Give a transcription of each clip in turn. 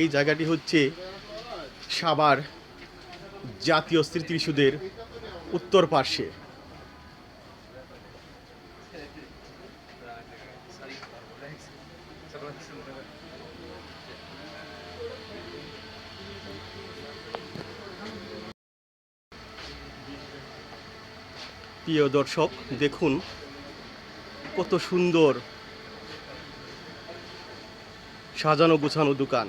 এই জায়গাটি হচ্ছে সাবার জাতীয় স্মৃতিসুদের উত্তর পার্শ্বে। প্রিয় দর্শক, দেখুন কত সুন্দর সাজানো গুছানো দোকান।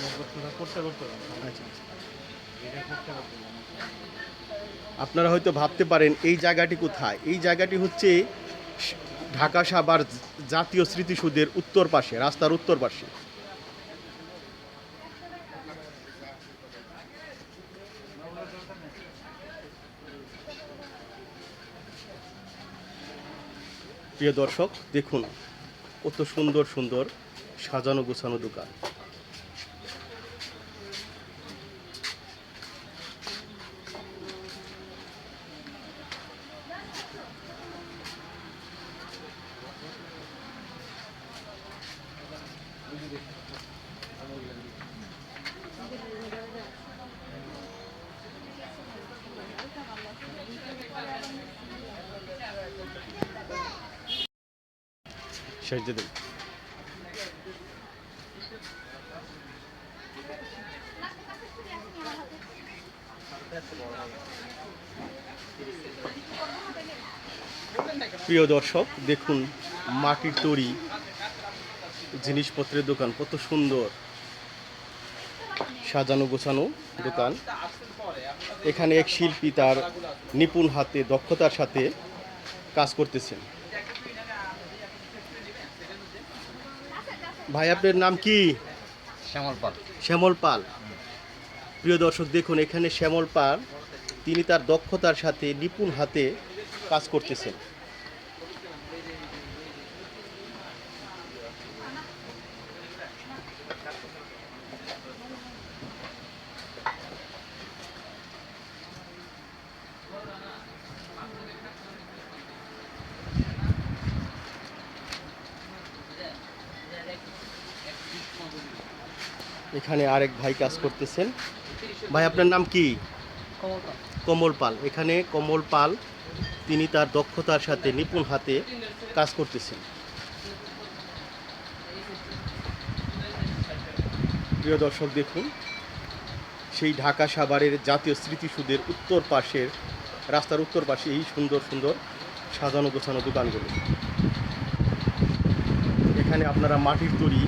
সালামত আলহামদুলিল্লাহ আপনারা হয়তো ভাবতে পারেন, এই জায়গাটি কোথায়? এই জায়গাটি হচ্ছে ঢাকা সাভার জাতীয় স্মৃতিসৌধের উত্তর পাশে, রাস্তার উত্তর পাশে। প্রিয় দর্শক, দেখুন, কত সুন্দর সুন্দর সাজানো গোছানো দোকান। প্রিয় দর্শক দেখুন মাটির তৈরি জিনিসপত্রের দোকান কত সুন্দর। সাজানো গোছানো দোকান। এখানে এক শিল্পী তার নিপুণ হাতে দক্ষতার সাথে কাজ করতেছেন। ভাই আপনার নাম কি? শ্যামল পাল। শ্যামল পাল। প্রিয় দর্শক দেখুন এখানে শ্যামল পাল তিনি তার দক্ষতার সাথে নিপুণ হাতে কাজ করতেছেন। এখানে আরেক ভাই কাজ করতেছেন। ভাই, আপনার নাম কি? কমল পাল। এখানে কমল পাল, তিনি তার দক্ষতার সাথে নিপুণ হাতে কাজ করতেছেন। প্রিয় দর্শক, দেখুন, সেই ঢাকা সাভারের জাতীয় স্মৃতিসুদের উত্তর পাশের, রাস্তার উত্তর পাশে এই সুন্দর সুন্দর সাজানো গোছানো দোকানগুলো। এখানে আপনারা মাটির তৈরি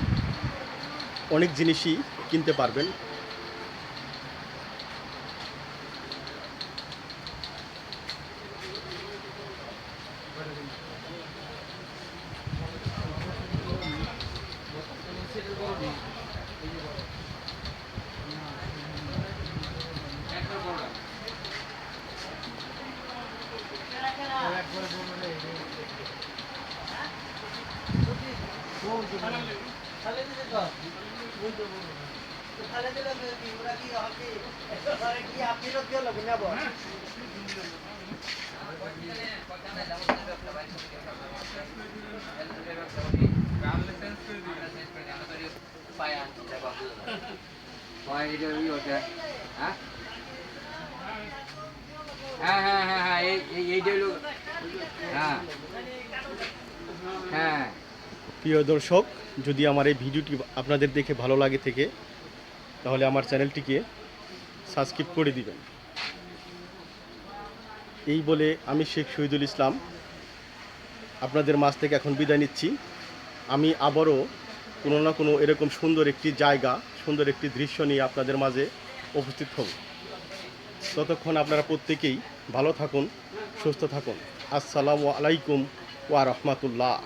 অনেক জিনিসই কিনতে পারবেন হ্যাঁ হ্যাঁ হ্যাঁ হ্যাঁ এই এই- এইটা হলো হ্যাঁ হ্যাঁ প্রিয় দর্শক, যদি আমার এই ভিডিওটি আপনাদের দেখে ভালো লাগে থেকে তাহলে আমার চ্যানেলটিকে সাবস্ক্রাইব করে দিবেন। এই বলে আমি শেখ শহীদুল ইসলাম। আপনাদের মাঝ থেকে এখন বিদায় নিচ্ছি। আমি আবারও কোনো না কোনো এরকম সুন্দর একটি জায়গা, সুন্দর একটি দৃশ্য নিয়ে আপনাদের মাঝে উপস্থিত হব। ততক্ষণ আপনারা প্রত্যেকেই ভালো থাকুন, সুস্থ থাকুন। আসসালামু আলাইকুম ওয়া রহমাতুল্লাহ।